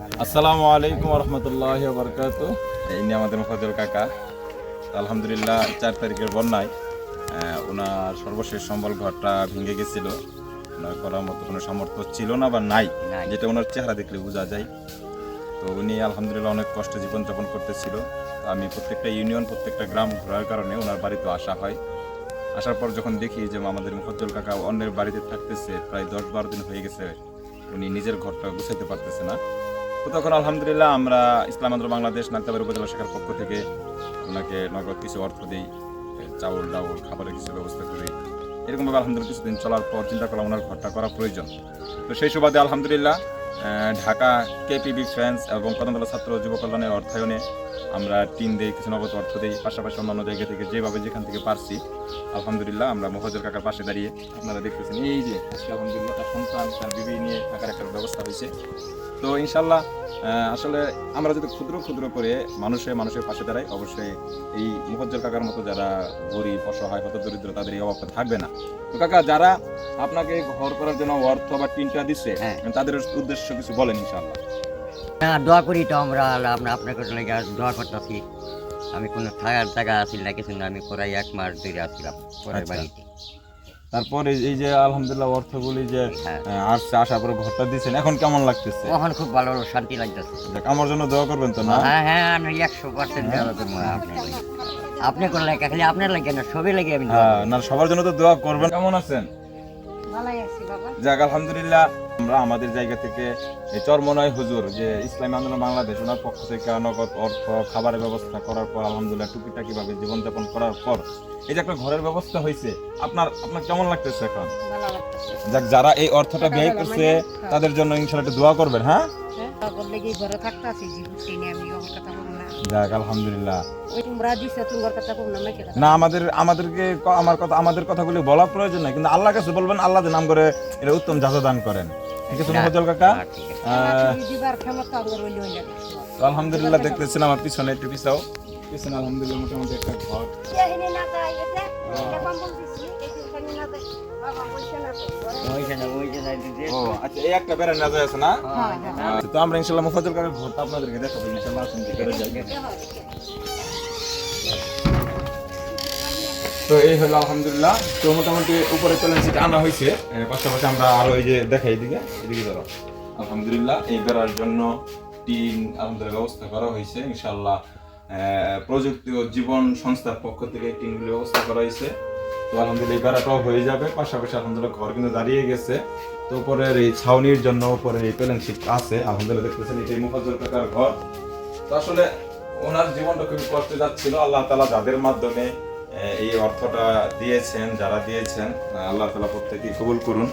আসসালামু আলাইকুম রহমতুল্লাহ বরকাত এই নিয়ে আমাদের মুফাজুল কাকা। আলহামদুলিল্লাহ চার তারিখের বন্যায় ওনার সর্বশেষ সম্বল ঘরটা ভেঙে গেছিল। ওনার করার মতো কোনো সামর্থ্য ছিল না বা নাই। যেটা ওনার চেহারা দেখলে বোঝা যায়। তো উনি আলহামদুলিল্লাহ অনেক কষ্টে জীবনযাপন করতেছিল। তো আমি প্রত্যেকটা ইউনিয়ন প্রত্যেকটা গ্রাম ঘোরার কারণে ওনার বাড়িতে আসা হয়। আসার পর যখন দেখি যে আমাদের মুফাজ্জল কাকা অন্যের বাড়িতে থাকতেছে প্রায় দশ বারো দিন হয়ে গেছে উনি নিজের ঘরটা গুছাইতে পারতেছে না। তো তখন আলহামদুলিল্লাহ আমরা ইসলাম আন্দোলন বাংলাদেশ নালতাবাড়ি উপজেলা শাখার পক্ষ থেকে ওনাকে নগদ কিছু অর্থ দিই চাউল, ডাউল, খাবারের কিছু ব্যবস্থা করি। এরকমভাবে আলহামদুলিল্লাহ কিছুদিন চলার পর চিন্তা করলাম ওনার ঘরটা করা প্রয়োজন। তো সেই সুবাদে আলহামদুলিল্লাহ ঢাকা কেপিবি ফ্রেন্ডস এবং কদমতলা ছাত্র যুব কল্যাণের অর্থায়নে আমরা টিম দিই কিছু নগদ অর্থ দিই পাশাপাশি অন্যান্য জায়গা থেকে যেভাবে যেখান থেকে পারছি আলহামদুলিল্লাহ আমরা মহাজর কাকার পাশে দাঁড়িয়ে আপনারা দেখতেছেন। এই যে আজকে আলহামদুলিল্লাহ তার সন্তান তার বিবি নিয়ে থাকার একটা ব্যবস্থা হয়েছে। তো ইনশাল্লাহ আসলে আমরা যদি ক্ষুদ্র ক্ষুদ্র করে মানুষে মানুষের পাশে দাঁড়াই অবশ্যই এই মুহজ্জল কাকার মতো যারা গরিব অসহায় হত দরিদ্র তাদের এই অভাবটা থাকবে না। তো কাকা যারা আপনাকে ঘর করার জন্য অর্থ বা টিনটা দিচ্ছে হ্যাঁ। তাদের উদ্দেশ্য কিছু বলেন ইনশাল্লাহ হ্যাঁ দোয়া করি তো আমরা আপনার আপনার কাছে লেগে দোয়া করতেছি। আমি কোনো থাকার জায়গা আসিল না কিছু না আমি প্রায় এক মাস ধরে আসছিলাম পরের আচ্ছা। বাড়িতে। তারপর এই- যে আলহামদুলিল্লাহ অর্থগুলি যে হ্যাঁ। আসছে আসার পরে ঘরটা দিচ্ছেন এখন কেমন লাগতেছে? তখন খুব ভালো শান্তি লাগতেছে। আমার জন্য দোয়া করবেন তো না? হ্যাঁ হ্যাঁ আমি একশো পার্সেন্ট দেওয়া করব আপনার আপনি কোন লাগে? খালি আপনার লাগে না সবই লাগে আমি হ্যাঁ না সবার জন্য তো দোয়া করবেন। কেমন আছেন? ভালোই আছি বাবা। যাক আলহামদুলিল্লাহ। আমরা আমাদের জায়গা থেকে চরমনয় হুজুর যে ইসলামী আন্দোলন বাংলাদেশ ওনার পক্ষ থেকে নগদ অর্থ খাবারের ব্যবস্থা করার পর আলহামদুলিল্লাহ টুকিটাকি ভাবে জীবনযাপন করার পর এই যে একটা ঘরের ব্যবস্থা হয়েছে আপনার আপনার কেমন লাগতেছে এখন? যাক যারা এই অর্থটা ব্যয় করছে তাদের জন্য ইনশাল্লাহ একটু দোয়া করবেন হ্যাঁ? হ্যাঁ যাক আলহামদুলিল্লাহ। না আমাদের আমাদেরকে আমার কথা আমাদের কথাগুলি বলা প্রয়োজন নাই কিন্তু আল্লাহ কাছে বলবেন আল্লাহ নাম করে এটা উত্তম যাজা দান করেন। ঠিক আছে না। মুফাজ্জল কাকা। হ্যাঁ, আমার তো আলহামদুলিল্লাহ দেখতেছেন আমার পিছনে একটু পিছাও। পিছনে আলহামদুলিল্লাহ মোটামুটি একটা ঘর। যায় বাবা বলছে না? তো ঘরে- ওইখানে ওই যে সাইডে যে ও আচ্ছা তো এই হলো আলহামদুলিল্লাহ। তো মোটামুটি উপরে সিট আনা হয়েছে। পাশাপাশি আমরা আরও এই যে দেখাই এদিকে এদিকে ধরো। আলহামদুলিল্লাহ এই বেড়ার জন্য টিন আলহামদুলিল্লাহ ব্যবস্থা করা হয়েছে ইনশাল্লাহ প্রযুক্তি ও জীবন সংস্থার পক্ষ থেকে টিনগুলি ব্যবস্থা করা হয়েছে। তো আলহামদুলিল্লাহ, এই বেড়াটাও হয়ে যাবে। পাশাপাশি আলহামদুলিল্লাহ, ঘর কিন্তু দাঁড়িয়ে গেছে। তো উপরের এই ছাউনির জন্য উপরে এই প্লেন শীট আছে। আলহামদুলিল্লাহ, দেখতেছেন এটাই মুফাজ্জল কাকার ঘর। তো আসলে ওনার জীবনটা খুবই কষ্টে যাচ্ছিল। আল্লাহ তালা যাদের মাধ্যমে এই অর্থটা দিয়েছেন, যারা দিয়েছেন আল্লাহ তালা প্রত্যেকে কবুল করুন।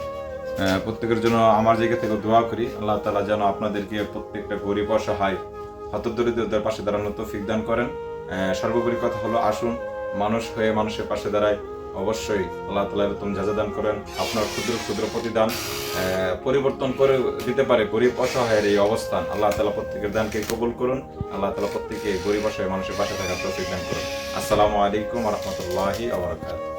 প্রত্যেকের জন্য আমার জায়গা থেকে দোয়া করি, আল্লাহ তালা যেন আপনাদেরকে প্রত্যেকটা গরিব অসহায় হতদরিদ্রদের পাশে দাঁড়ানো তৌফিক দান করেন। সর্বোপরি কথা হলো, আসুন, মানুষ হয়ে মানুষের পাশে দাঁড়ায় অবশ্যই আল্লাহ তালা এরকম যাজা দান করেন, আপনার ক্ষুদ্র ক্ষুদ্র প্রতিদান পরিবর্তন করে দিতে পারে গরিব অসহায়ের এই অবস্থান। আল্লাহ তালা প্রত্যেকের দানকে কবুল করুন, আল্লাহ তালা প্রত্যেকে গরিব অসহায় মানুষের পাশে থাকার প্রতিদান দান করুন। আসসালামু আলাইকুম রহমতুল্লাহি আবরাকাত